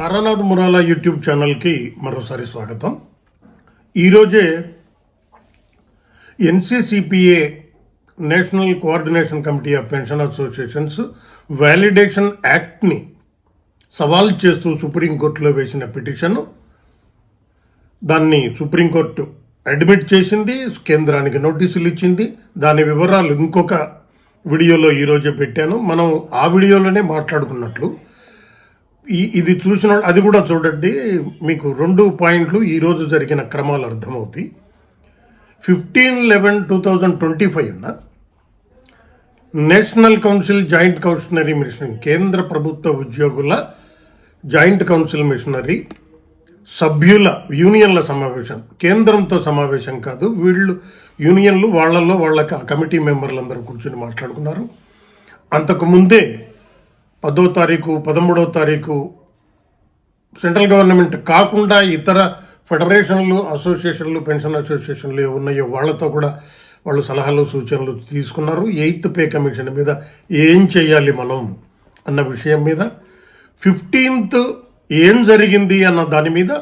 Taranath మురాలా YouTube ఛానల్కి మరోసారి స్వాగతం. ఈరోజే NCCPA national coordination committee of pension associations validation యాక్ట్ని సవాల్ చేస్తూ సుప్రీంకోర్టులో వేసిన పిటిషన్ దాన్ని సుప్రీంకోర్టు అడ్మిట్ చేసింది కేంద్రానికి నోటీసులు ఇచ్చింది. దాని వివరాలు ఇంకొక వీడియోలో ఈరోజే పెట్టాను. మనం ఆ వీడియోలోనే మాట్లాడుకున్నట్లు. ఇది చూసిన అది కూడా చూడండి. మీకు రెండు పాయింట్లు ఈరోజు జరిగిన క్రమాలు అర్థమవుతాయి. Fifteen eleven two thousand twenty ఫైవ్న national council joint కౌన్సిలరీ మిషన్ కేంద్ర ప్రభుత్వ ఉద్యోగుల జాయింట్ కౌన్సిల్ మిషనరీ సభ్యుల యూనియన్ల సమావేశం. కేంద్రంతో సమావేశం కాదు వీళ్ళు యూనియన్లు వాళ్ళల్లో వాళ్ళ కమిటీ మెంబర్లందరూ కూర్చొని మాట్లాడుకున్నారు. అంతకుముందే పదో తారీఖు పదమూడవ తారీఖు. సెంట్రల్ గవర్నమెంట్ కాకుండా ఇతర ఫెడరేషన్లు అసోసియేషన్లు పెన్షన్ అసోసియేషన్లు ఉన్నాయో వాళ్ళతో కూడా వాళ్ళు సలహాలు సూచనలు తీసుకున్నారు. ఎయిత్ పే కమిషన్ మీద ఏం చేయాలి మనం అన్న విషయం మీద. ఫిఫ్టీన్త్ ఏం జరిగింది అన్న దాని మీద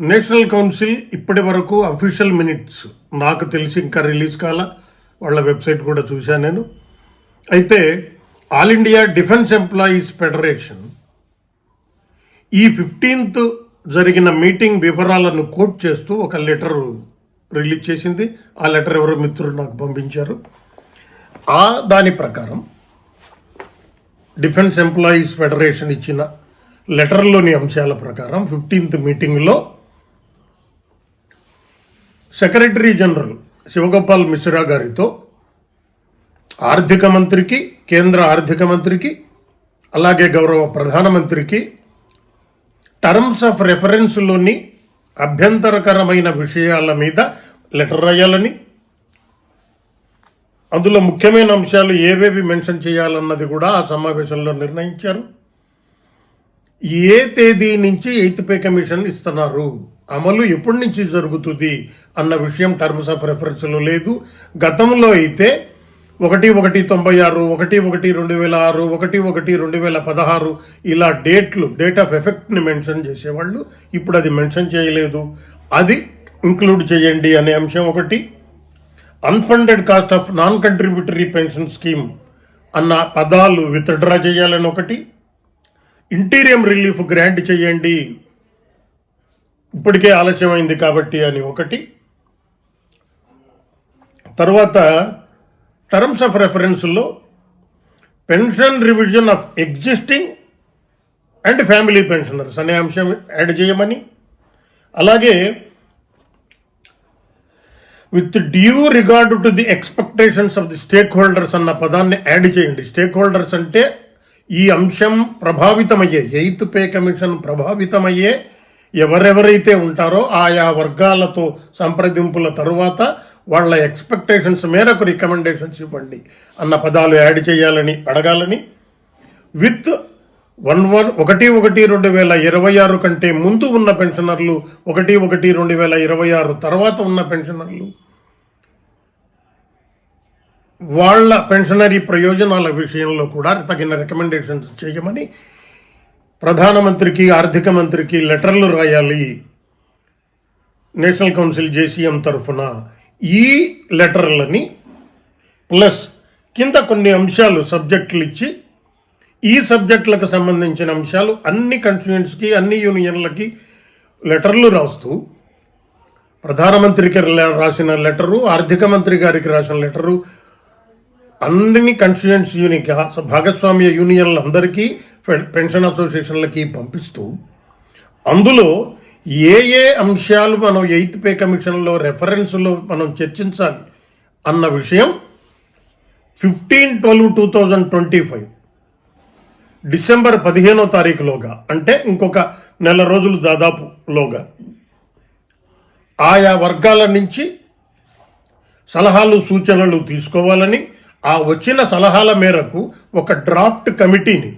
నేషనల్ కౌన్సిల్ ఇప్పటి వరకు అఫీషియల్ మినిట్స్ నాకు తెలిసి ఇంకా రిలీజ్ కాల వాళ్ళ వెబ్సైట్ కూడా చూశాను నేను. అయితే all India defence employees federation ఈ ఫిఫ్టీన్త్ జరిగిన మీటింగ్ వివరాలను కోట్ చేస్తూ ఒక లెటర్ రిలీజ్ చేసింది. ఆ లెటర్ ఎవరో మిత్రులు నాకు పంపించారు. ఆ దాని ప్రకారం డిఫెన్స్ ఎంప్లాయీస్ ఫెడరేషన్ ఇచ్చిన లెటర్లోని అంశాల ప్రకారం ఫిఫ్టీన్త్ మీటింగ్లో సెక్రటరీ జనరల్ శివగోపాల్ మిశ్రా గారితో ఆర్థిక మంత్రికి కేంద్ర ఆర్థిక మంత్రికి అలాగే గౌరవ ప్రధానమంత్రికి టర్మ్స్ ఆఫ్ రెఫరెన్స్లోని అభ్యంతరకరమైన విషయాల మీద లెటర్ రాయాలని అందులో ముఖ్యమైన అంశాలు ఏవేవి మెన్షన్ చేయాలన్నది కూడా ఆ సమావేశంలో నిర్ణయించారు. ఏ తేదీ నుంచి ఎయిత్ పే కమిషన్ ఇస్తున్నారు? అమలు ఎప్పటి నుంచి జరుగుతుంది? అన్న విషయం టర్మ్స్ ఆఫ్ రెఫరెన్స్లో లేదు. గతంలో అయితే ఒకటి ఒకటి తొంభై ఆరు ఒకటి ఒకటి రెండు వేల ఆరు ఒకటి ఒకటి రెండు వేల పదహారు ఇలా డేట్లు డేట్ ఆఫ్ ఎఫెక్ట్ని మెన్షన్ చేసేవాళ్ళు. ఇప్పుడు అది మెన్షన్ చేయలేదు. అది ఇంక్లూడ్ చేయండి అనే అంశం ఒకటి. Unfunded cost of non contributory pension scheme అన్న పదాలు విత్డ్రా చేయాలని ఒకటి. ఇంటీరియం రిలీఫ్ గ్రాంట్ చేయండి. ఇప్పటికే ఆలస్యమైంది కాబట్టి అని ఒకటి. తర్వాత terms of రెఫరెన్స్లో pension revision of existing and family pensioners అనే అంశం యాడ్ చేయమని. అలాగే with due regard to the expectations of the stakeholders అన్న పదాన్ని యాడ్ చేయండి. స్టేక్ హోల్డర్స్ అంటే ఈ అంశం ప్రభావితమయ్యే ఎయిత్ పే కమిషన్ ప్రభావితమయ్యే ఎవరెవరైతే ఉంటారో ఆయా వర్గాలతో సంప్రదింపుల తరువాత వాళ్ళ ఎక్స్పెక్టేషన్స్ మేరకు రికమెండేషన్స్ ఇవ్వండి అన్న పదాలు యాడ్ చేయాలని అడగాలని. విత్ వన్ వన్ ఒకటి ఒకటి రెండు వేల ఇరవై ఆరు కంటే ముందు ఉన్న పెన్షనర్లు ఒకటి ఒకటి రెండు వేల ఇరవై ఆరు తర్వాత ఉన్న పెన్షనర్లు. వాళ్ళ పెన్షనరీ ప్రయోజనాల విషయంలో కూడా తగిన రికమెండేషన్స్ చేయమని ప్రధానమంత్రికి ఆర్థిక మంత్రికి లెటర్లు రాయాలి. నేషనల్ కౌన్సిల్ జేసీఎం తరఫున ఈ లెటర్లని ప్లస్ కింద కొన్ని అంశాలు సబ్జెక్టులు ఇచ్చి ఈ సబ్జెక్టులకు సంబంధించిన అంశాలు అన్ని కన్స్టిట్యూయెంట్స్కి అన్ని యూనియన్లకి లెటర్లు రాస్తూ ప్రధానమంత్రికి రాసిన లెటరు ఆర్థిక మంత్రి గారికి రాసిన లెటరు అన్ని కన్స్టిట్యూన్స్ యూనిక్ భాగస్వామ్య యూనియన్లందరికీ ఫెడ్- పెన్షన్ అసోసియేషన్లకి పంపిస్తూ అందులో ఏ ఏ అంశాలు మనం ఎయిత్ పే కమిషన్లో రెఫరెన్స్లో మనం చర్చించాలి అన్న విషయం fifteen twelve two thousand twenty five. December పదిహేనో తారీఖులోగా అంటే ఇంకొక నెల రోజులు దాదాపులోగా ఆయా వర్గాల నుంచి సలహాలు సూచనలు తీసుకోవాలని ఆ వచ్చిన సలహాల మేరకు ఒక డ్రాఫ్ట్ కమిటీని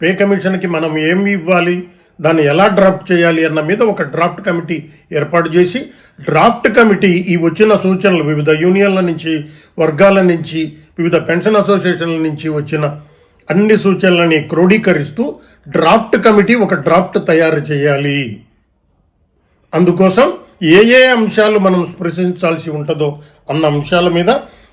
పే కమిషన్కి మనం ఏమి ఇవ్వాలి? దాన్ని ఎలా డ్రాఫ్ట్ చేయాలి అన్న మీద ఒక డ్రాఫ్ట్ కమిటీ ఏర్పాటు చేసి డ్రాఫ్ట్ కమిటీ ఈ వచ్చిన సూచనలు వివిధ యూనియన్ల నుంచి వర్గాల నుంచి వివిధ పెన్షన్ అసోసియేషన్ల నుంచి వచ్చిన అన్ని సూచనలని క్రోడీకరిస్తూ డ్రాఫ్ట్ కమిటీ ఒక డ్రాఫ్ట్ తయారు చేయాలి. అందుకోసం ఏ ఏ అంశాలు మనం స్పృశించాల్సి ఉంటుందో అన్న అంశాల మీద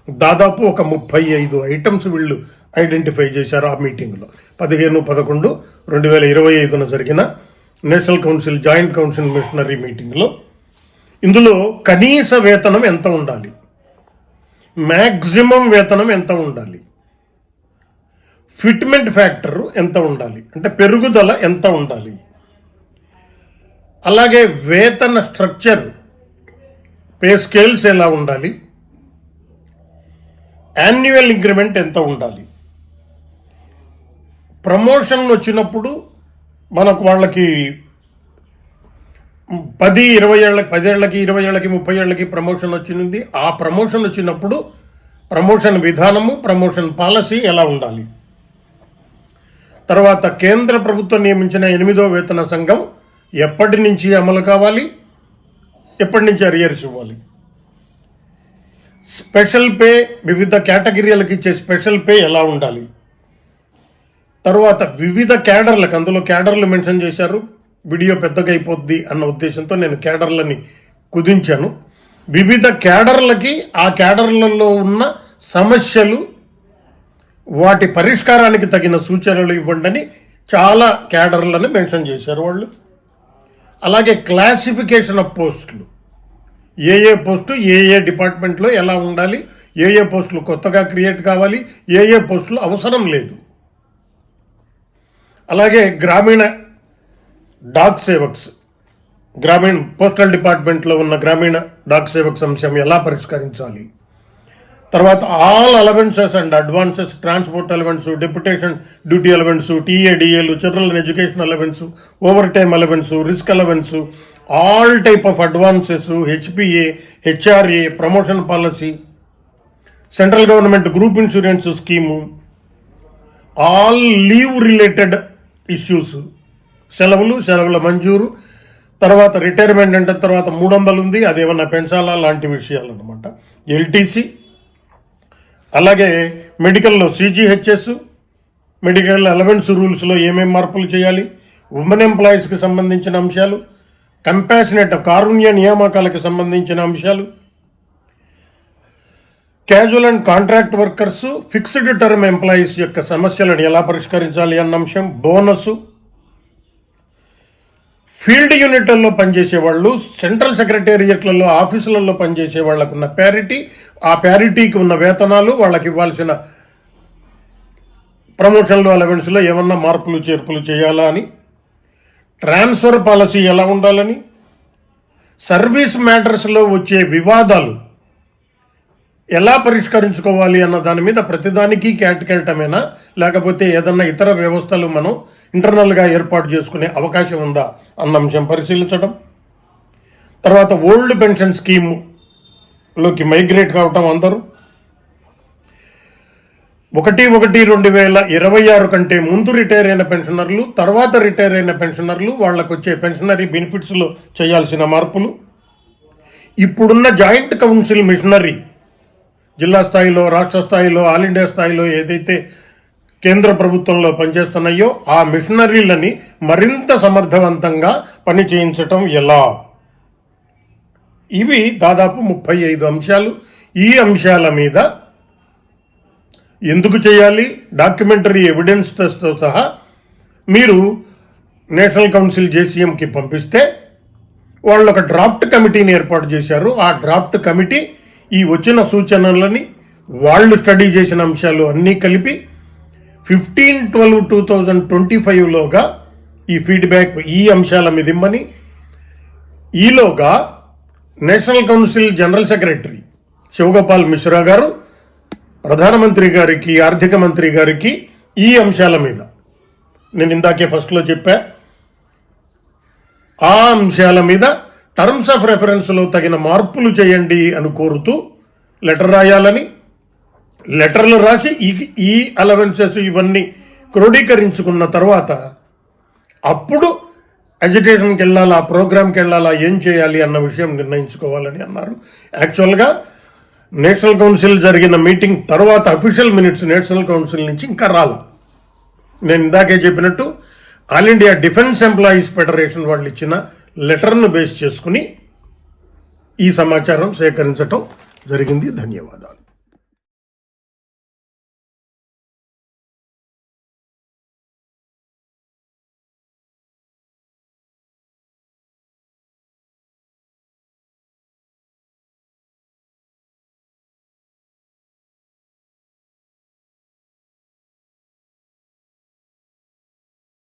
దాదాపు ఒక ముప్పై ఐదు ఐటమ్స్ వీళ్ళు ఐడెంటిఫై చేశారు ఆ మీటింగ్లో. పదిహేను పదకొండు రెండు వేల ఇరవై ఐదున జరిగిన national council joint council machinery మీటింగ్లో ఇందులో కనీస వేతనం ఎంత ఉండాలి? మ్యాక్సిమం వేతనం ఎంత ఉండాలి? ఫిట్మెంట్ ఫ్యాక్టర్ ఎంత ఉండాలి? అంటే పెరుగుదల ఎంత ఉండాలి? అలాగే వేతన స్ట్రక్చర్ పే స్కేల్స్ ఎలా ఉండాలి? యాన్యువల్ ఇంక్రిమెంట్ ఎంత ఉండాలి? ప్రమోషన్ వచ్చినప్పుడు మనకు వాళ్ళకి పది ఇరవై ఏళ్ళకి పదేళ్ళకి ఇరవై ఏళ్ళకి ముప్పై ఏళ్ళకి ప్రమోషన్ వచ్చింది. ఆ ప్రమోషన్ వచ్చినప్పుడు ప్రమోషన్ విధానము ప్రమోషన్ పాలసీ ఎలా ఉండాలి? తర్వాత కేంద్ర ప్రభుత్వం నియమించిన ఎనిమిదో వేతన సంఘం ఎప్పటి నుంచి అమలు కావాలి? ఎప్పటి నుంచి అరియర్స్ ఇవ్వాలి? స్పెషల్ పే వివిధ కేటగిరీలకు ఇచ్చే స్పెషల్ పే ఎలా ఉండాలి? తర్వాత వివిధ క్యాడర్లకు అందులో క్యాడర్లు మెన్షన్ చేశారు. వీడియో పెద్దగా అయిపోద్ది అన్న ఉద్దేశంతో నేను క్యాడర్లని కుదించాను. వివిధ క్యాడర్లకి ఆ క్యాడర్లలో ఉన్న సమస్యలు వాటి పరిష్కారానికి తగిన సూచనలు ఇవ్వండి చాలా క్యాడర్లను మెన్షన్ చేశారు వాళ్ళు. అలాగే క్లాసిఫికేషన్ ఆఫ్ పోస్టులు. ఏ ఏ పోస్టు ఏ ఏ డిపార్ట్మెంట్లో ఎలా ఉండాలి ఏ ఏ పోస్టులు కొత్తగా క్రియేట్ కావాలి ఏ ఏ పోస్టులు అవసరం లేదు. అలాగే గ్రామీణ డాక్ సేవక్స్ గ్రామీణ పోస్టల్ డిపార్ట్మెంట్లో ఉన్న గ్రామీణ డాక్ సేవక్స్ అంశం ఎలా పరిష్కరించాలి? తర్వాత all allowances and advances transport allowance deputation duty allowance టీఏడిఏలు children education allowance overtime allowance risk allowance all type of advances HPA HRA promotion policy central government group insurance scheme all leave related issues సెలవులు సెలవుల మంజూరు తర్వాత retirement అంటే తర్వాత మూడు వందలు ఉంది అదేమన్నా పెంచాలా? లాంటి విషయాలు అనమాట ఎల్టీసీ అలాగే మెడికల్లో సీజీహెచ్ఎస్ మెడికల్ అలవెన్స్ రూల్స్లో ఏమేమి మార్పులు చేయాలి? ఉమెన్ ఎంప్లాయీస్కి సంబంధించిన అంశాలు కంపాషనేట్ కారుణ్య నియామకాలకు సంబంధించిన అంశాలు casual and contract workers fixed term employees యొక్క సమస్యలను ఎలా పరిష్కరించాలి అన్న అంశం బోనస్ ఫీల్డ్ యూనిట్లలో పనిచేసే వాళ్ళు సెంట్రల్ సెక్రటేరియట్లలో ఆఫీసులలో పనిచేసే వాళ్ళకు ఉన్న ప్యారిటీ ఆ ప్యారిటీకి ఉన్న వేతనాలు వాళ్ళకి ఇవ్వాల్సిన ప్రమోషన్లు అలవెన్స్లో ఏమన్నా మార్పులు చేర్పులు చేయాలా అని. ట్రాన్స్ఫర్ పాలసీ ఎలా ఉండాలని. సర్వీస్ మ్యాటర్స్లో వచ్చే వివాదాలు ఎలా పరిష్కరించుకోవాలి అన్న దాని మీద ప్రతిదానికి కేటకెళ్ళటమేనా లేకపోతే ఏదన్నా ఇతర వ్యవస్థలు మనం ఇంటర్నల్గా ఏర్పాటు చేసుకునే అవకాశం ఉందా అన్న అంశం పరిశీలించడం. తర్వాత ఓల్డ్ పెన్షన్ స్కీమ్లోకి మైగ్రేట్ కావటం అందరూ. ఒకటి ఒకటి రెండు వేల ఇరవై ఆరు కంటే ముందు రిటైర్ అయిన పెన్షనర్లు తర్వాత రిటైర్ అయిన పెన్షనర్లు వాళ్ళకు వచ్చే పెన్షనరీ బెనిఫిట్స్లో చేయాల్సిన మార్పులు. ఇప్పుడున్న జాయింట్ కౌన్సిల్ మిషనరీ జిల్లా స్థాయిలో రాష్ట్ర స్థాయిలో ఆల్ ఇండియా స్థాయిలో ఏదైతే కేంద్ర ప్రభుత్వంలో పనిచేస్తున్నాయో ఆ మిషనరీలని మరింత సమర్థవంతంగా పని చేయించటం ఎలా? ఇవి దాదాపు ముప్పై ఐదు అంశాలు. ఈ అంశాల మీద ఎందుకు చేయాలి? డాక్యుమెంటరీ ఎవిడెన్స్తో సహా మీరు నేషనల్ కౌన్సిల్ జేసీఎంకి పంపిస్తే వాళ్ళు ఒక డ్రాఫ్ట్ కమిటీని ఏర్పాటు చేశారు. ఆ డ్రాఫ్ట్ కమిటీ ఈ వచ్చిన సూచనలని వాళ్ళు స్టడీ చేసిన అంశాలు అన్నీ కలిపి fifteen twelve two thousand twenty ఫైవ్లోగా ఈ ఫీడ్బ్యాక్ ఈ అంశాల మీద ఇమ్మని ఈలోగా national council general secretary Shivagopal Mishra గారు ప్రధానమంత్రి గారికి ఆర్థిక మంత్రి గారికి ఈ అంశాల మీద. నేను ఇందాకే ఫస్ట్లో చెప్పా. ఆ అంశాల మీద టర్మ్స్ ఆఫ్ రెఫరెన్స్లో తగిన మార్పులు చేయండి అని కోరుతూ లెటర్ రాయాలని లెటర్లు రాసి ఈ ఈ అలవెన్సెస్ ఇవన్నీ క్రోడీకరించుకున్న తర్వాత అప్పుడు ఎడ్యుకేషన్కి వెళ్ళాలా ప్రోగ్రామ్కి వెళ్ళాలా ఏం చేయాలి అన్న విషయం నిర్ణయించుకోవాలని అన్నారు. యాక్చువల్గా నేషనల్ కౌన్సిల్ జరిగిన మీటింగ్ తర్వాత అఫీషియల్ మినిట్స్ నేషనల్ కౌన్సిల్ నుంచి ఇంకా రాల. నేను ఇందాకే చెప్పినట్టు all India defence employees federation వాళ్ళు ఇచ్చిన లెటర్ను బేస్ చేసుకుని ఈ సమాచారం సేకరించటం జరిగింది. ధన్యవాదాలు.